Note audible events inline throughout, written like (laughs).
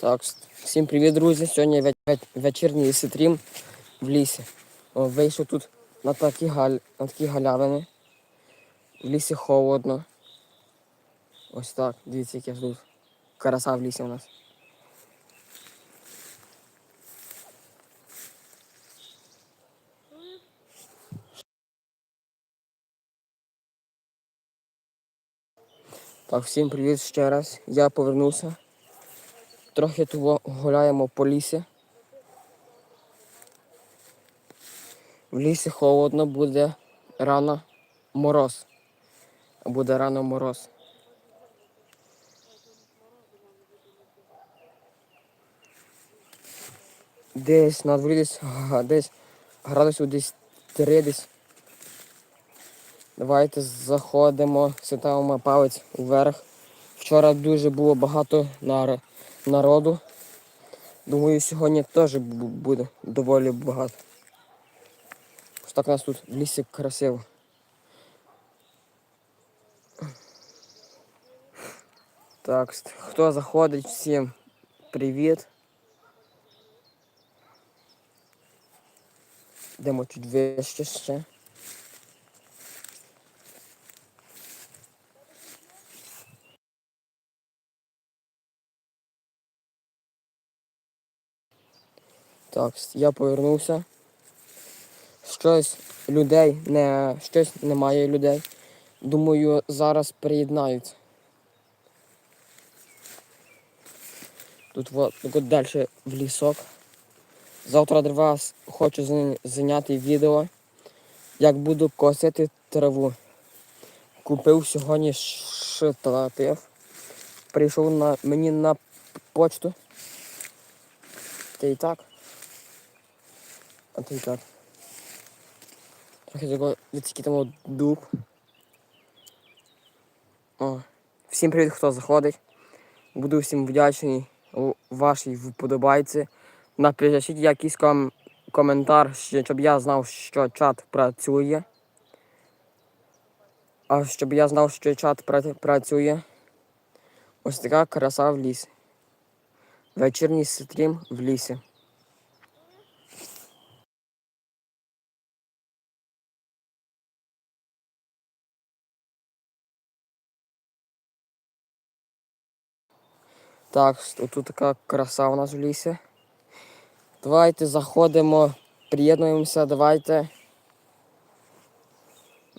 Так, всім привіт, друзі. Сьогодні ве- ве- вечірній стрім в лісі. О, вийшов тут на такі, галь... на такі галявини. В лісі холодно. Ось так. Дивіться, яке тут краса в лісі у нас. Так, всім привіт ще раз. Я повернувся. Трохи того гуляємо по лісі. В лісі холодно, буде рано мороз. Буде рано мороз. Десь на дворі десь, десь градусів десь 3 десь. Давайте заходимо, ставимо палець вверх. Вчора дуже було багато нар- народу. Думаю, сьогодні теж буде доволі багато. Ось так у нас тут в лісі красиво. Так, хто заходить, всім привіт. Йдемо чуть вище ще. Так, я повернувся. Щось людей не щось немає людей. Думаю, зараз приєднаються. Тут от, далі в лісок. Завтра для вас хочу зайняти відео, як буду косити траву. Купив сьогодні штатив. Прийшов на, мені на почту. Та і так. А то і так. Трохи такого відсіки дуб. О. Всім привіт, хто заходить. Буду всім вдячний вашій вподобайці. Напишіть якийсь ком- коментар, щоб я знав, що чат працює. А щоб я знав, що чат пра- працює. Ось така краса в лісі. Вечірній стрім в лісі. Так, тут така краса у нас в лісі. Давайте заходимо, приєднуємося, давайте.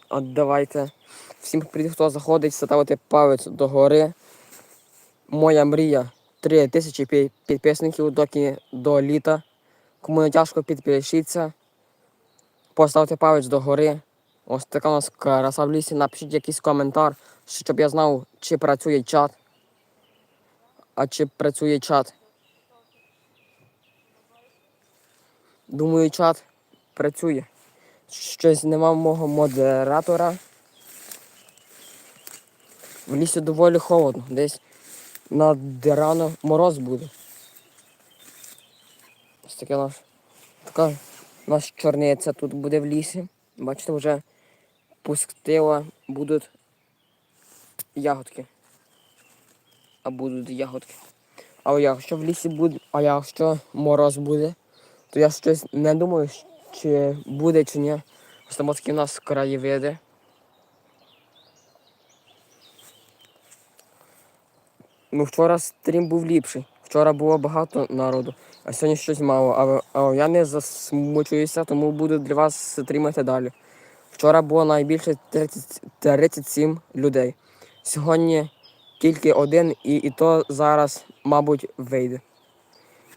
От давайте. Всім привіт, хто заходить, ставити палець до гори. Моя мрія 3 тисячі підписників доки до літа. Кому не тяжко підпишіться. Поставте палець до гори. Ось така у нас краса в лісі. Напишіть якийсь коментар, щоб я знав, чи працює чат. А чи працює чат? Думаю, чат працює. Щось нема мого модератора. В лісі доволі холодно. Десь на рано мороз буде. Ось таке наш. Така у нас чорниця тут буде в лісі. Бачите, вже пустила будуть ягодки. А будуть ягодки. А якщо в лісі буде, а якщо мороз буде, то я щось не думаю, чи буде, чи ні. Ось такі у нас краєвиди. Ну, вчора стрім був ліпший. Вчора було багато народу, а сьогодні щось мало. Але, але я не засмучуюся, тому буду для вас стрімити далі. Вчора було найбільше 30, 37 людей. Сьогодні тільки один, і, і то зараз, мабуть, вийде.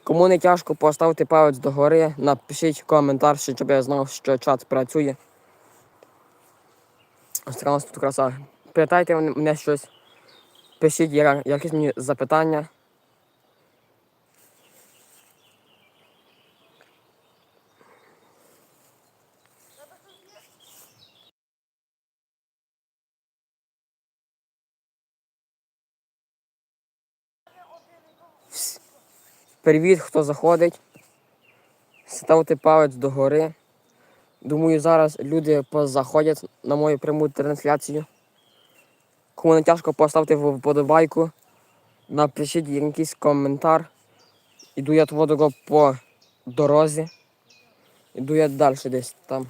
Кому не тяжко, поставте палець догори, напишіть коментар, щоб я знав, що чат працює. Ось у нас тут краса. Питайте мене щось. Пишіть якісь мені запитання. Привіт, хто заходить. Ставте палець догори. Думаю, зараз люди позаходять на мою пряму трансляцію. Кому не тяжко, поставте вподобайку. Напишіть якийсь коментар. Іду я твого по дорозі. Іду я далі десь там.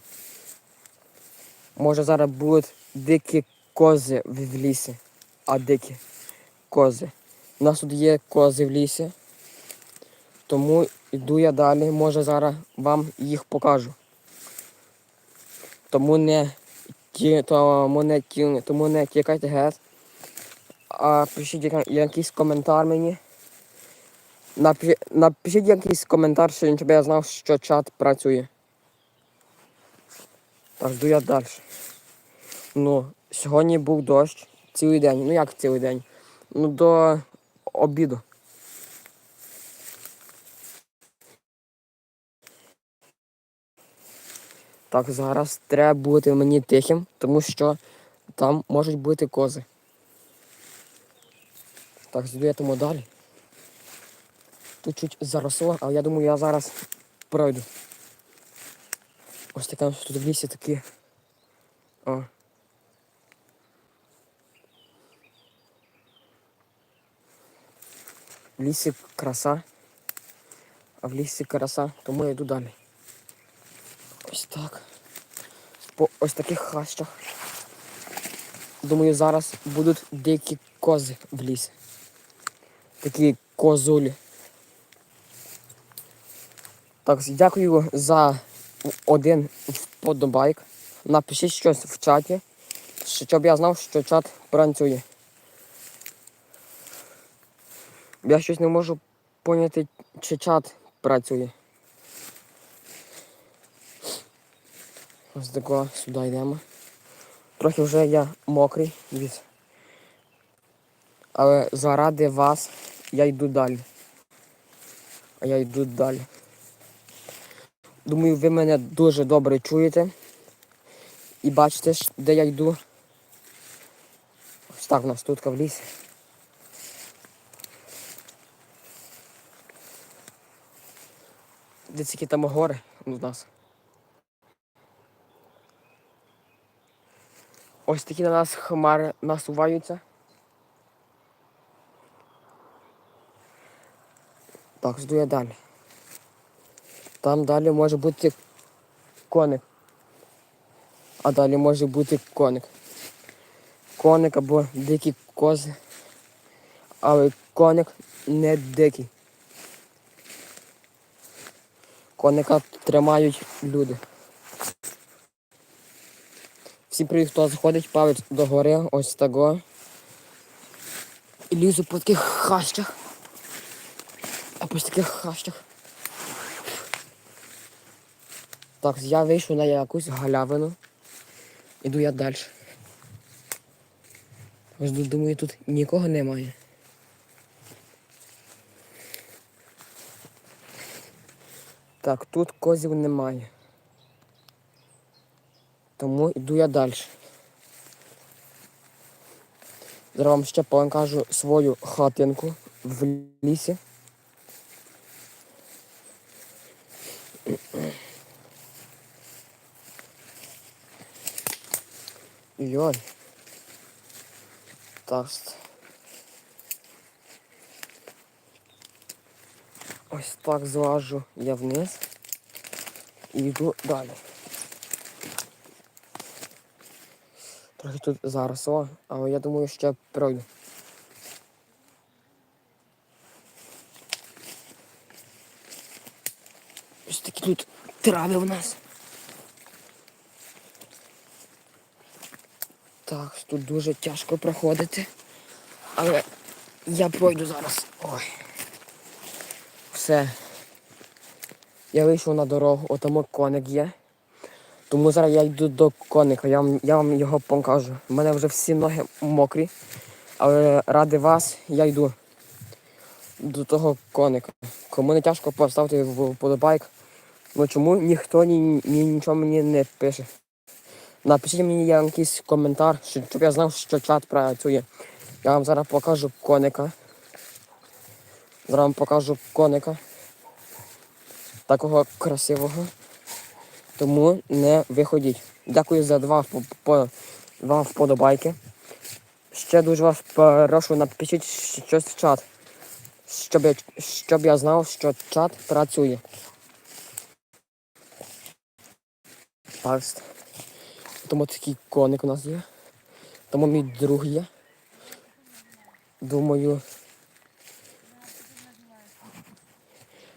Може зараз будуть дикі кози в лісі. А дикі кози. У нас тут є кози в лісі. Тому йду я далі. Може зараз вам їх покажу. Тому не ті, тому не тому не тікайте геть. А пишіть якийсь коментар мені. Напишіть якийсь коментар, щоб я знав, що чат працює. Так, жду я далі. Ну, сьогодні був дощ цілий день. Ну як цілий день? Ну до обіду. Так, зараз треба бути мені тихим, тому що там можуть бути кози. Так, зайду я тому далі. Тут чуть заросло, але я думаю, я зараз пройду. Ось таке тут в лісі такі. О. В лісі краса. А в лісі краса, тому я йду далі. Ось так. По ось таких хащах. Думаю, зараз будуть дикі кози в лісі. Такі козулі. Так, дякую за один вподобайк. Напишіть щось в чаті, щоб я знав, що чат працює. Я щось не можу поняти, чи чат працює. Ось такого сюди йдемо. Трохи вже я мокрий, дивіться. Але заради вас я йду далі. А я йду далі. Думаю, ви мене дуже добре чуєте. І бачите, де я йду. Ось так у нас тут в лісі. Де ці там гори у нас. Ось такі на нас хмари насуваються. Так, жду я далі. Там далі може бути коник. А далі може бути коник. Коник або дикі кози. Але коник не дикий. Коника тримають люди. Всім привіт, хто заходить, палець до гори, ось того. І лізу по таких хащах. А по таких хащах. Так, я вийшов на якусь галявину. Іду я далі. Ось думаю, тут нікого немає. Так, тут козів немає. Тому йду я далі. Зараз вам ще покажу свою хатинку в лісі. Йой. Так. Ось так злажу я вниз і йду далі. Трохи тут заросло, але я думаю, ще пройду. Ось такі тут трави в нас. Так, тут дуже тяжко проходити. Але я пройду зараз. Ой. Все. Я вийшов на дорогу, отамо коник є. Тому зараз я йду до коника, я вам, я вам його покажу. У мене вже всі ноги мокрі. Але ради вас я йду до того коника. Кому не тяжко поставити вподобайк. Ну чому ніхто ні, ні, нічого мені не пише. Напишіть мені якийсь коментар, щоб я знав, що чат працює. Я вам зараз покажу коника. Зараз вам покажу коника. Такого красивого. Тому не виходіть. Дякую за два, два вподобайки. Ще дуже вас прошу, напишіть щось в чат. Щоб я, щоб я знав, що чат працює. Так. Тому такий коник у нас є. Тому мій друг є. Думаю.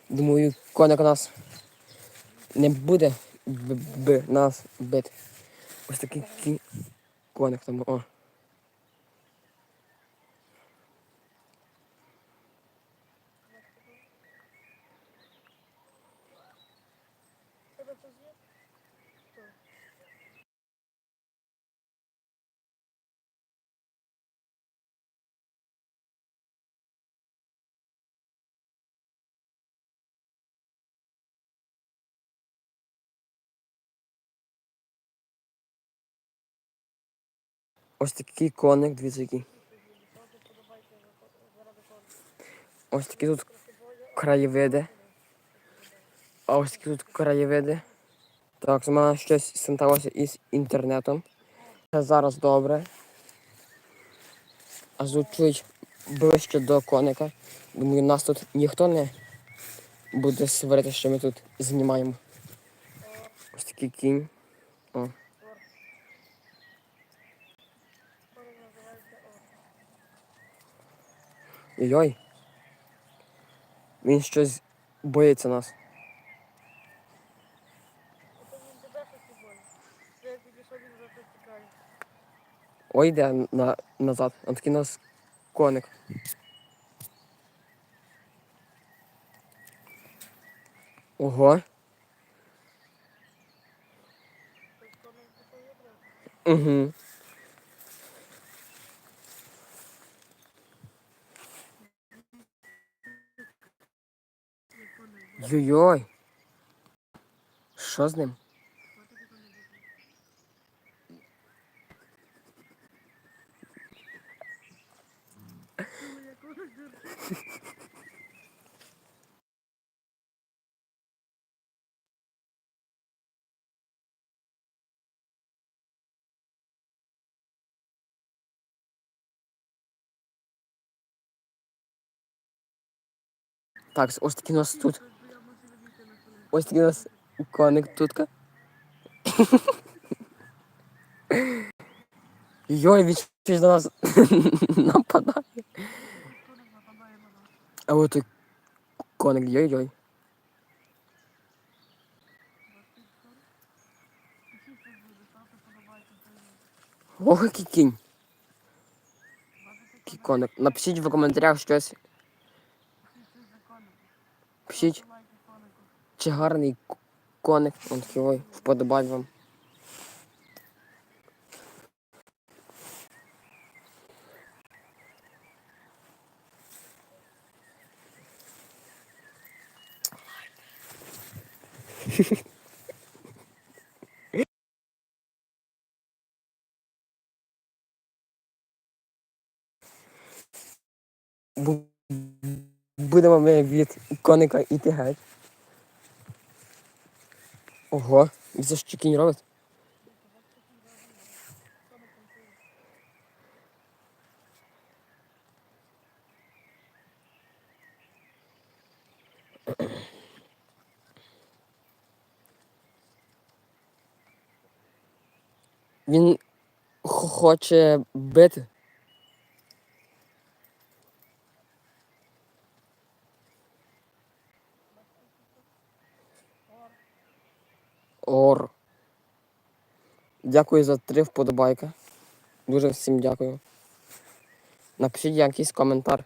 Думаю, коник у нас не буде б, б, нас бити. Ось такий кінь коник там. О. Ось такий коник, дивіться який. Ось такі тут краєвиди. А ось такі тут краєвиди. Так, з мене щось сталося із інтернетом. Це зараз добре. А звучить ближче до коника. Думаю, нас тут ніхто не буде сварити, що ми тут знімаємо. Ось такий кінь. О. Йой. Він щось боїться нас. Ой, йде на, назад. Он такий нас коник. Ого. Угу. Йой-йой. Що з ним? Так, ось такий у нас тут. Ось такий у нас коник тутка. Йой, він щось до нас (laughs) нападає. А от той коник, йой-йой. Ох, який кінь. Який коник. Напишіть в коментарях щось. Пишіть, чи гарний коник. Ой, вподобай вам. (laughs) Будемо ми від коника іти геть. Ого, і це що кінь робить? Він хоче бити. Ор. Дякую за три вподобайки. Дуже всім дякую. Напишіть якийсь коментар,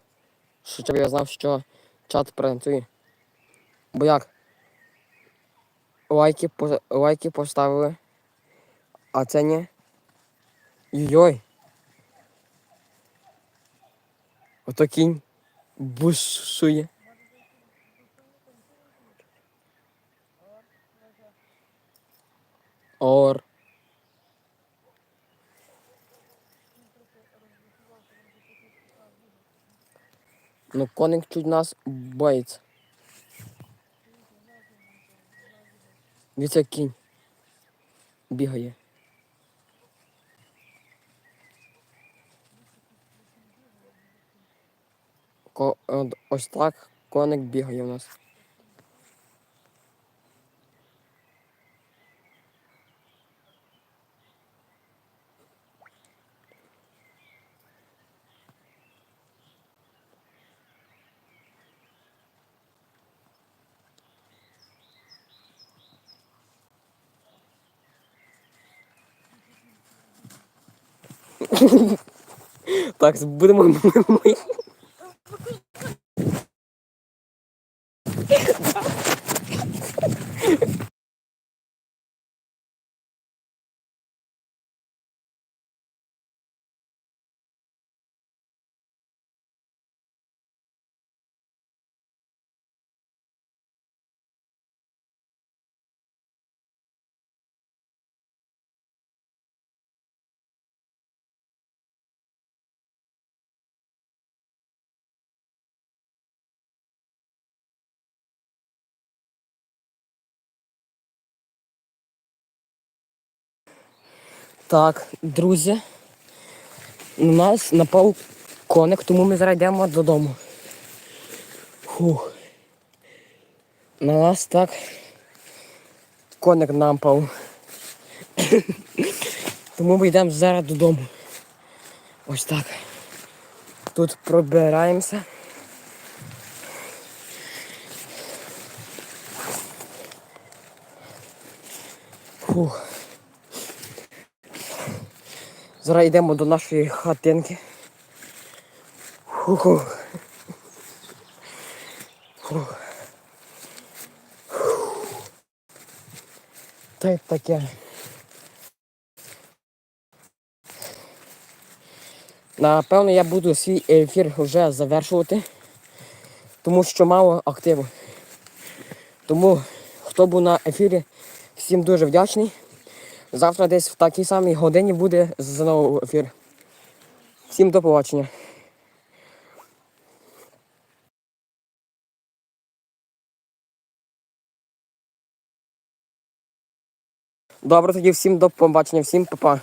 щоб я знав, що чат працює. Бо як? Лайки, лайки поставили. А це ні. Йой. Ото кінь бушує. Ор. Ну, коник чуть нас боїться. Як кінь. Бігає. Ко- ось так коник бігає у нас. Так, будемо Так, друзі. У нас напав коник, тому ми зараз йдемо додому. Фух. На нас так коник напав. (laughs) тому ми йдемо зараз додому. Ось так. Тут пробираємося. Фух. Зараз йдемо до нашої хатинки. Фух. Та й таке. Напевно, я буду свій ефір вже завершувати, тому що мало активу. Тому, хто був на ефірі, всім дуже вдячний. Завтра десь в такій самій годині буде знову ефір. Всім до побачення. Добре, тоді всім до побачення, всім па-па.